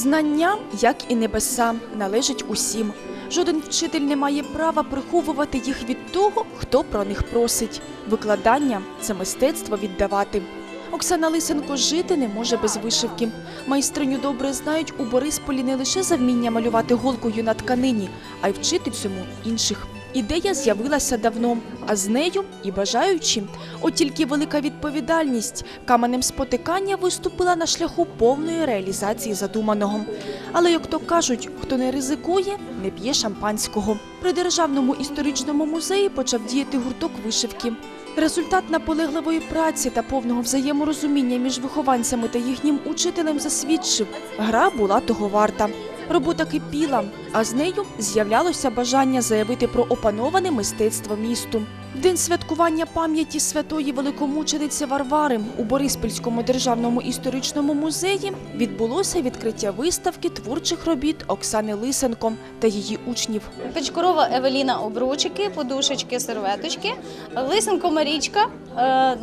Знання, як і небеса, належать усім. Жоден вчитель не має права приховувати їх від того, хто про них просить. Викладання це мистецтво віддавати. Оксана Лисенко жити не може без вишивки. Майстриню добре знають у Борисполі не лише за вміння малювати голкою на тканині, а й вчити цьому інших. Ідея з'явилася давно, а з нею і бажаючі. От тільки велика відповідальність каменем спотикання виступила на шляху повної реалізації задуманого. Але як то кажуть, хто не ризикує, не п'є шампанського. При державному історичному музеї почав діяти гурток вишивки. Результат наполегливої праці та повного взаєморозуміння між вихованцями та їхнім учителем засвідчив, гра була того варта. Робота кипіла, а з нею з'являлося бажання заявити про опановане мистецтво місту. День святкування пам'яті святої великомучениці Варвари у Бориспільському державному історичному музеї відбулося відкриття виставки творчих робіт Оксани Лисенко та її учнів. Печкурова Евеліна обручики, подушечки, серветочки, Лисенко Марічка,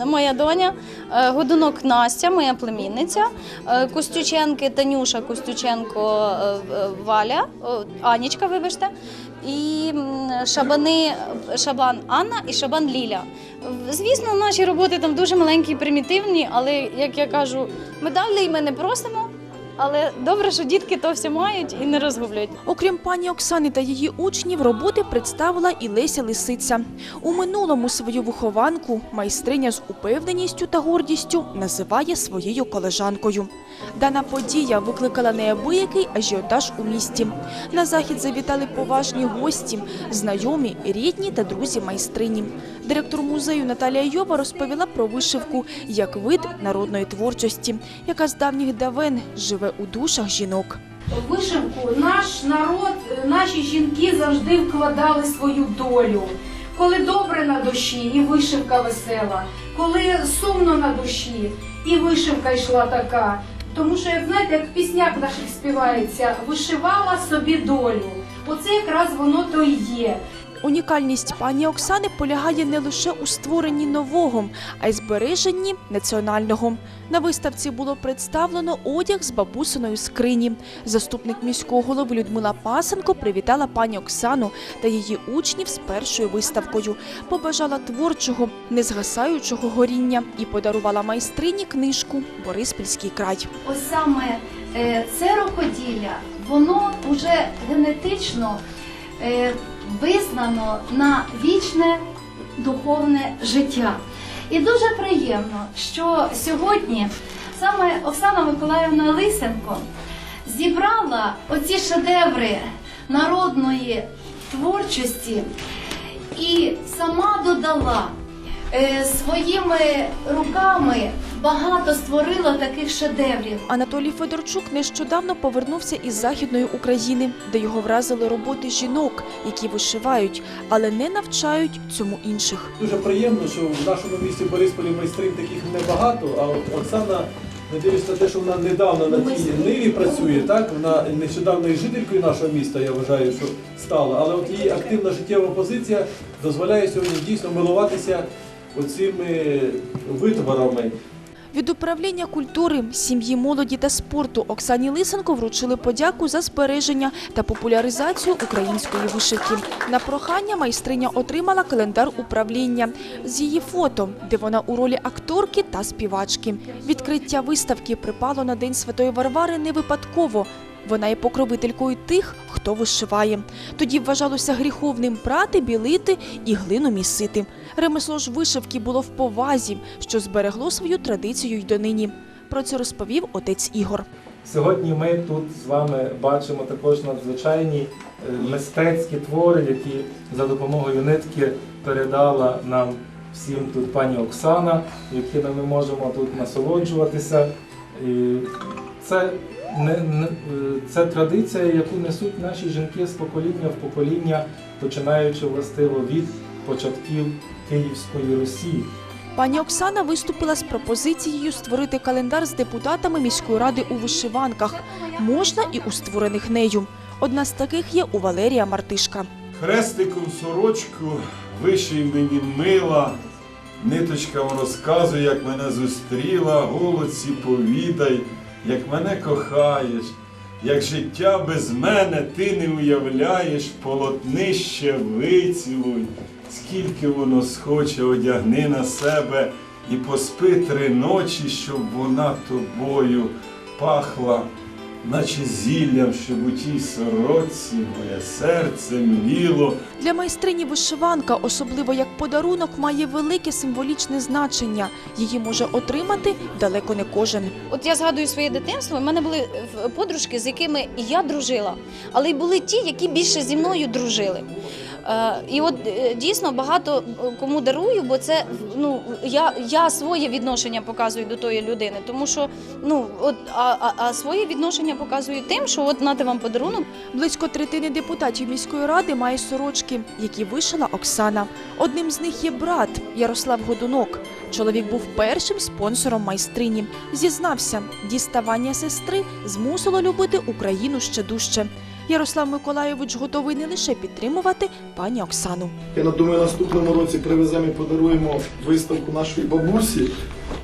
моя доня, е, Годунок Настя, моя племінниця, е, Костюченки Танюша, Костюченко е, е, Валя, Анічка, вибачте, і шабани Шабан Анна і Шабан Ліля. Звісно, наші роботи там дуже маленькі і примітивні, але як я кажу, медалі ми не просимо. Але добре, що дітки то все мають і не розгублюють. Окрім пані Оксани та її учнів, роботи представила і Леся Лисиця. У минулому свою вихованку майстриня з упевненістю та гордістю називає своєю колежанкою. Дана подія викликала неабиякий ажіотаж у місті. На захід завітали поважні гості, знайомі, рідні та друзі майстрині. Директор музею Наталія Йова розповіла про вишивку як вид народної творчості, яка з давніх давен живе у душах жінок. Вишивку наш народ, е, наші жінки завжди вкладали свою долю. Коли добре на душі, і вишивка весела, коли сумно на душі, і вишивка йшла така. Тому що, як знаєте, як в піснях наших співається, вишивала собі долю. Оце якраз воно то й є. Унікальність пані Оксани полягає не лише у створенні нового, а й збереженні національного. На виставці було представлено одяг з бабусиної скрині. Заступник міського голови Людмила Пасенко привітала пані Оксану та її учнів з першою виставкою, побажала творчого, незгасаючого горіння і подарувала майстрині книжку Бориспільський край. ось саме е, це рукоділля, воно вже генетично е, визнано на вічне духовне життя. І дуже приємно, що сьогодні саме Оксана Миколаївна Лисенко зібрала оці шедеври народної творчості і сама додала е, своїми руками багато створила таких шедеврів. Анатолій Федорчук нещодавно повернувся із західної України, де його вразили роботи жінок, які вишивають, але не навчають цьому інших. Дуже приємно, що в нашому місті Борисполі майстрів таких небагато, а от Оксана, не дивлячись на те, що вона недавно на тій ниві працює, так вона нещодавно і жителькою нашого міста, я вважаю, що стала, але от її активна життєва позиція дозволяє сьогодні дійсно милуватися оцими витворами. Від управління культури, сім'ї, молоді та спорту Оксані Лисенко вручили подяку за збереження та популяризацію української вишивки. На прохання майстриня отримала календар управління з її фото, де вона у ролі акторки та співачки. Відкриття виставки припало на День Святої Варвари не випадково. Вона є покровителькою тих, хто вишиває. Тоді вважалося гріховним прати, білити і глину місити. Ремесло ж вишивки було в повазі, що зберегло свою традицію й донині. Про це розповів отець Ігор. Сьогодні ми тут з вами бачимо також надзвичайні е, мистецькі твори, які за допомогою нитки передала нам всім тут пані Оксана, якими ми можемо тут насолоджуватися. І це, не, не, е, це традиція, яку несуть наші жінки з покоління в покоління, починаючи властиво від початків Київської Русі. Пані Оксана виступила з пропозицією створити календар з депутатами міської ради у вишиванках. Можна і у створених нею. Одна з таких є у Валерія Мартишка. Хрестиком сорочку виший мені мила, ниточка розказує, як мене зустріла, голосі повідай, як мене кохаєш. як життя без мене ти не уявляєш, полотнище вицілуй, скільки воно схоче, одягни на себе і поспи три ночі, щоб вона тобою пахла, наче зіллям, щоб у тій сорочці моє серце мліло. Для майстрині вишиванка, особливо як подарунок, має велике символічне значення. Її може отримати далеко не кожен. От я згадую своє дитинство. У мене були подружки, з якими я дружила, але й були ті, які більше зі мною дружили. Е, І от е, дійсно багато е, кому дарую, бо це ну я, я своє відношення показую до тої людини, тому що ну от а, а, а своє відношення показую тим, що от нате вам подарунок. Близько третини депутатів міської ради має сорочки, які вишила Оксана. Одним з них є брат Ярослав Годунок. Чоловік був першим спонсором майстрині. Зізнався, діставання сестри змусило любити Україну ще дужче. Ярослав Миколайович готовий не лише підтримувати пані Оксану. Я думаю, наступному році привеземо і подаруємо виставку нашої бабусі.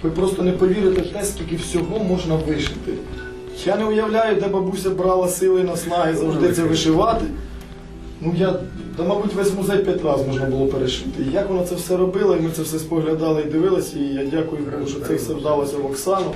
Ви просто не повірите те, скільки всього можна вишити. Я не уявляю, де бабуся брала сили і наснаги завжди це вишивати. Ну я, та, мабуть, весь музей п'ять разів можна було перешити. І як вона це все робила, і ми це все споглядали і дивилися. І я дякую, що це все вдалося в Оксану.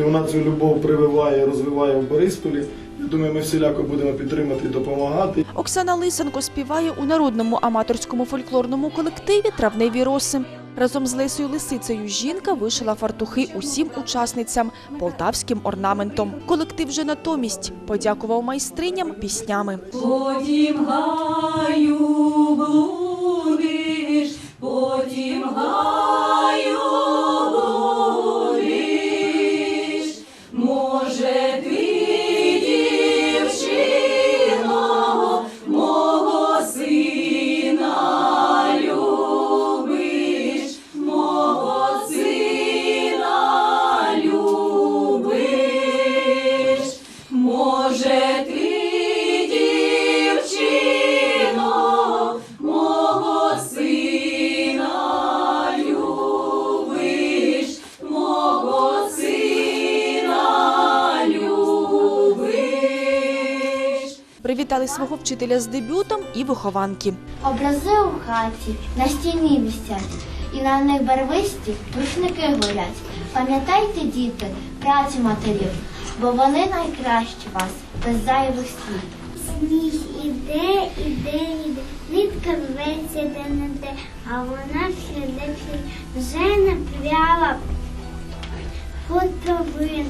І вона цю любов прививає, розвиває в Борисполі. Я думаю, ми всіляко будемо підтримати і допомагати. Оксана Лисенко співає у народному аматорському фольклорному колективі Травневі роси. Разом з Лесею Лисицею жінка вишила фартухи усім учасницям полтавським орнаментом. Колектив же натомість подякував майстриням піснями. Потім гаю блудиш, потім гаю Привітали свого вчителя з дебютом і вихованки. Образи у хаті на стіні висять, і на них барвисті рушники горять. Пам'ятайте, діти, працю матерів, бо вони найкращі вас, без зайвих слів. Сніг іде, іде, іде, нитка рветься де не де, а вона все де вже напряла хутовин,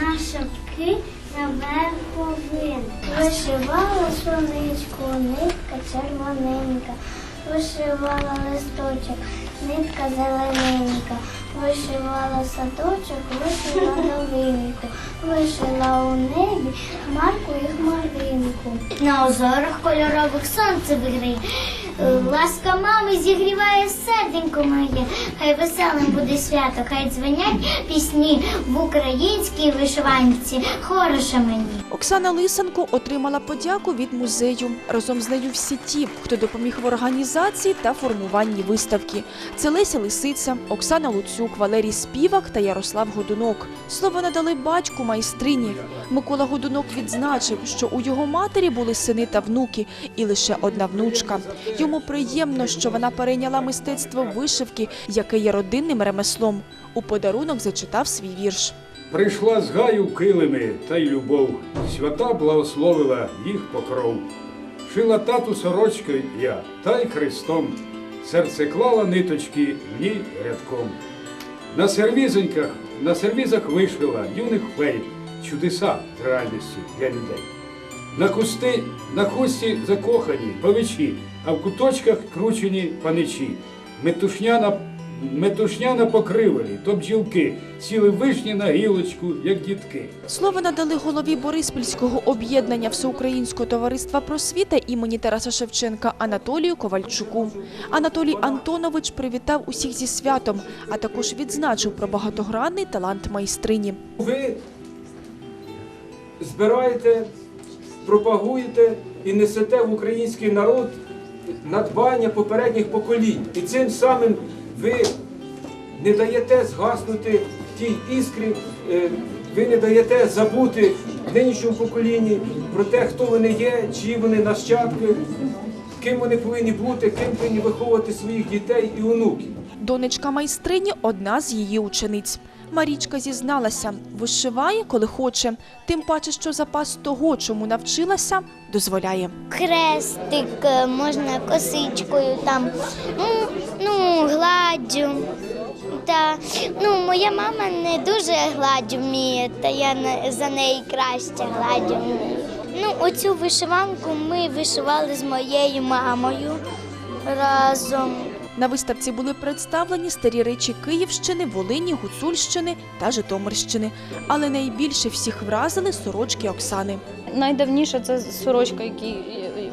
на шапки верховин. Вишивала сонечку, нитка червоненька, вишивала листочок, нитка зелененька, вишивала садочок, вишила долинку, вишила у небі хмарку і хмаринку. На озорах кольорових сонце виграє. Ласка мами зігріває серденько моє. Хай веселим буде свято, хай дзвенять пісні в українській вишиванці. Хороша мені. Оксана Лисенко отримала подяку від музею. Разом з нею всі ті, хто допоміг в організації та формуванні виставки. Це Леся Лисиця, Оксана Луцюк, Валерій Співак та Ярослав Годунок. Слово надали батьку майстрині. Микола Годунок відзначив, що у його матері були сини та внуки, і лише одна внучка. Йому приємно, що вона перейняла мистецтво вишивки, яке є родинним ремеслом. У подарунок зачитав свій вірш. Прийшла з гаю килими та й любов, свята благословила їх покров. Шила тату сорочки я, та й хрестом, серце клала ниточки в рядком. На сервізоньках, на сервізах вишила юних фей, чудеса реальності для людей. На кусти, на хусті закохані павичі, а в куточках кручені паничі. Метушня на, метушня на то бджілки, сіли вишні на гілочку, як дітки. Слово надали голові Бориспільського об'єднання Всеукраїнського товариства просвіта імені Тараса Шевченка Анатолію Ковальчуку. Анатолій Антонович привітав усіх зі святом, а також відзначив про багатогранний талант майстрині. Ви збираєте, пропагуєте і несете в український народ надбання попередніх поколінь. І цим самим ви не даєте згаснути тій іскрі, е, ви не даєте забути в нинішньому поколінні про те, хто вони є, чиї вони нащадки, ким вони повинні бути, ким повинні виховувати своїх дітей і онуків. Донечка майстрині одна з її учениць. Марічка зізналася, вишиває, коли хоче, тим паче, що запас того, чому навчилася, дозволяє. Хрестик е, можна косичкою там, ну, ну гладдю. Та ну, моя мама не дуже гладдю вміє, та я за неї краще гладдю вмію. Ну, оцю вишиванку ми вишивали з моєю мамою разом. На виставці були представлені старі речі Київщини, Волині, Гуцульщини та Житомирщини. Але найбільше всіх вразили сорочки Оксани. Найдавніша це сорочка,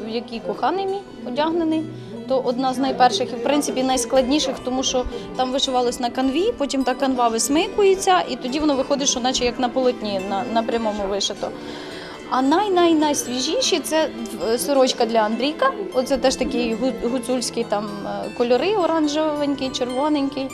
в якій коханий мій одягнений. То одна з найперших і в принципі найскладніших, тому що там вишивалось на канві, потім та канва висмикується, і тоді воно виходить, що наче як на полотні, на, на прямому вишито. А най-най-найсвіжіші це е, сорочка для Андрійка. Оце теж такий гуцульські там е, кольори, оранжевенький, червоненький.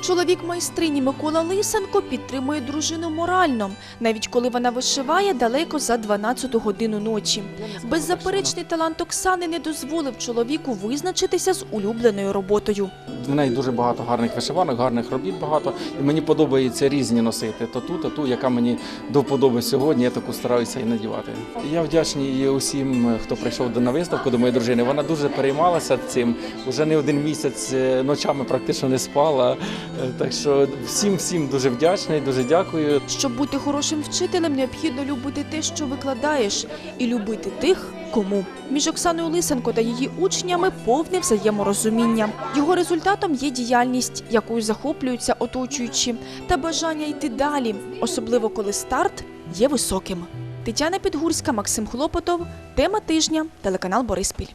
Чоловік майстрині Микола Лисенко підтримує дружину морально, навіть коли вона вишиває далеко за 12 годину ночі. Беззаперечний талант Оксани не дозволив чоловіку визначитися з улюбленою роботою. В неї дуже багато гарних вишиванок, гарних робіт багато. І мені подобається різні носити. То ту, то ту, яка мені до вподоби сьогодні, я таку стараюся і надівати. Я вдячний усім, хто прийшов до на виставку, до моєї дружини. Вона дуже переймалася цим. Уже не один місяць е, ночами практично не спала. Е, Так що всім всім дуже вдячний, дуже дякую. Щоб бути хорошим вчителем, необхідно любити те, що викладаєш, і любити тих, кому. Між Оксаною Лисенко та її учнями повне взаєморозуміння. Його результатом є діяльність, якою захоплюються оточуючі, та бажання йти далі, особливо коли старт є високим. Тетяна Підгурська, Максим Хлопотов. Тема тижня. Телеканал Бориспіль.